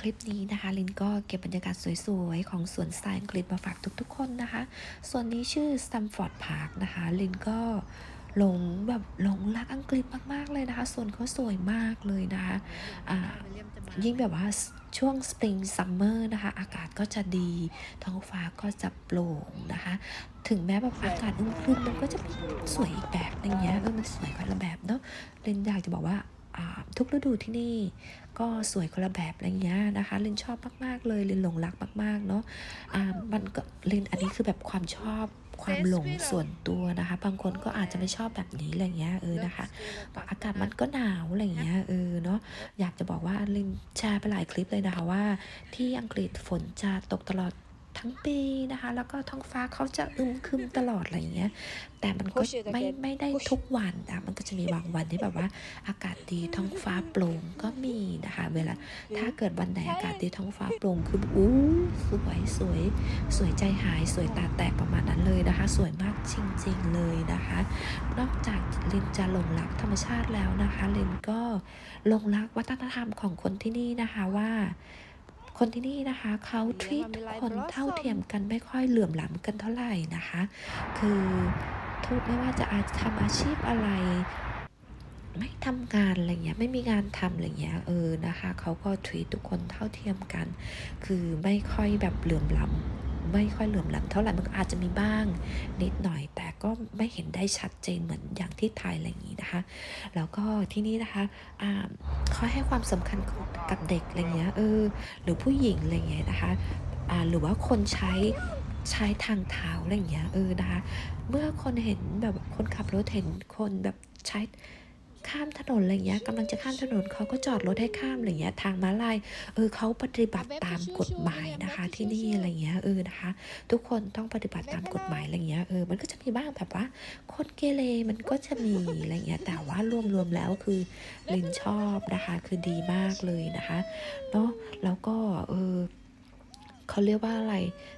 คลิปนี้นะคะ ลินก็เก็บบรรยากาศสวยๆ ของสวนสไตล์อังกฤษมาฝากทุกๆคนนะคะ ส่วนนี้ชื่อ Stamford Park นะคะ ลินก็หลงแบบหลงรักอังกฤษมากๆเลยนะคะสวนเขาสวยมากเลยนะคะยิ่งแบบว่าช่วงสปริงซัมเมอร์นะคะ อากาศก็จะดี ท้องฟ้าก็จะโปร่งนะคะ ถึงแม้แบบอากาศอึมครึมมันก็จะสวยอีกแบบนึงเงี้ยเออมันสวยคนละแบบเนาะเรนอยากจะบอกว่า ทุกฤดูที่นี่ก็สวยคนละแบบอะไรเงี้ยนะคะเรนชอบมาก ๆ เลยเรนหลงรักมาก ๆ เนาะอ่ามันก็เรนอันนี้คือแบบความชอบความหลงส่วนตัวนะคะ บางคนก็อาจจะไม่ชอบแบบนี้อะไรเงี้ยเออนะคะอากาศมันก็หนาวอะไรเงี้ยเออเนาะอยากจะบอกว่าลินแชร์ไปหลายคลิปเลยนะคะว่า ที่อังกฤษฝนจะตกตลอด ทั้งปีนะคะ แล้วก็ท้องฟ้าเขาจะอึมครึมตลอดอะไรอย่างเงี้ย แต่มันก็ Push it ไม่ again. ไม่ได้ Push ทุกวันนะมันก็จะมีบางวันที่แบบว่า อากาศดีท้องฟ้าโปร่งก็มีนะคะ เวลาถ้าเกิดวันไหนอากาศดีท้องฟ้าโปร่งคืออู้สวยสวยสวยใจหายสวยตาแตกประมาณนั้นเลยนะคะ สวยมากจริง ๆเลยนะคะ นอกจากลินจะหลงรักธรรมชาติแล้วนะคะลินก็หลงรักวัฒนธรรมของคนที่นี่นะคะว่า คนที่นี่นะคะเขาทรีตทุกคนเท่าเทียมกันไม่ค่อยเหลื่อมล้ำกันเท่าไหร่นะคะ คือทุกไม่ว่าจะอาจทำอาชีพอะไรไม่ทำงานอะไรเงี้ยไม่มีงานทำอะไรเงี้ยเออนะคะเขาก็ทวีตทุกคนเท่าเทียมกัน คือไม่ค่อยแบบเหลื่อมล้ำ ไม่ค่อยเหลื่อมล้ำเท่าไหร่มันก็อาจจะมีบ้างนิดหน่อย แต่ก็ไม่เห็นได้ชัดเจนเหมือนอย่างที่ไทยอะไรอย่างนี้นะคะ แล้วก็ที่นี่นะคะอ่าเขาให้ความสำคัญกับเด็กอะไรเงี้ยเออหรือผู้หญิงอะไรเงี้ยนะคะอ่าหรือว่าคนใช้ใช้ทางเท้าอะไรเงี้ยเออนะคะเมื่อคนเห็นแบบคนขับรถเห็นคนแบบใช้ ข้ามถนนอะไรเงี้ยกำลังจะข้ามถนนเขาก็จอดรถให้ข้ามอะไรเงี้ยทางม้าลายเออเขาปฏิบัติตามกฎหมายนะคะ ที่นี่อะไรเงี้ยเออนะคะ ทุกคนต้องปฏิบัติตามกฎหมายอะไรเงี้ยเออมันก็จะมีบ้างแบบว่าคนเกเรมันก็จะมีอะไรเงี้ยแต่ว่ารวมๆแล้วคือลินชอบนะคะ คือดีมากเลยนะคะเนาะแล้วก็เออ เขาเรียกว่าอะไร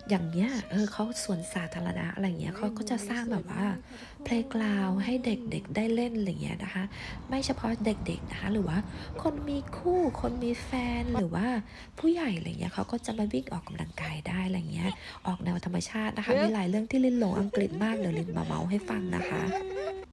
อย่างเงี้ยเออเขาสวนสาธารณะอะไรเงี้ยเขาก็จะสร้างแบบว่าเพลงกราวให้เด็กๆได้เล่นอะไรเงี้ยนะคะ ไม่เฉพาะเด็กๆนะคะหรือว่าคนมีคู่คนมีแฟนหรือว่าผู้ใหญ่อะไรเงี้ยเขาก็จะมาวิ่งออกกำลังกายได้อะไรเงี้ย ออกแนวธรรมชาตินะคะมีหลายเรื่องที่ลินหลงอังกฤษมากเดี๋ยวลินมาเมาให้ฟังนะคะ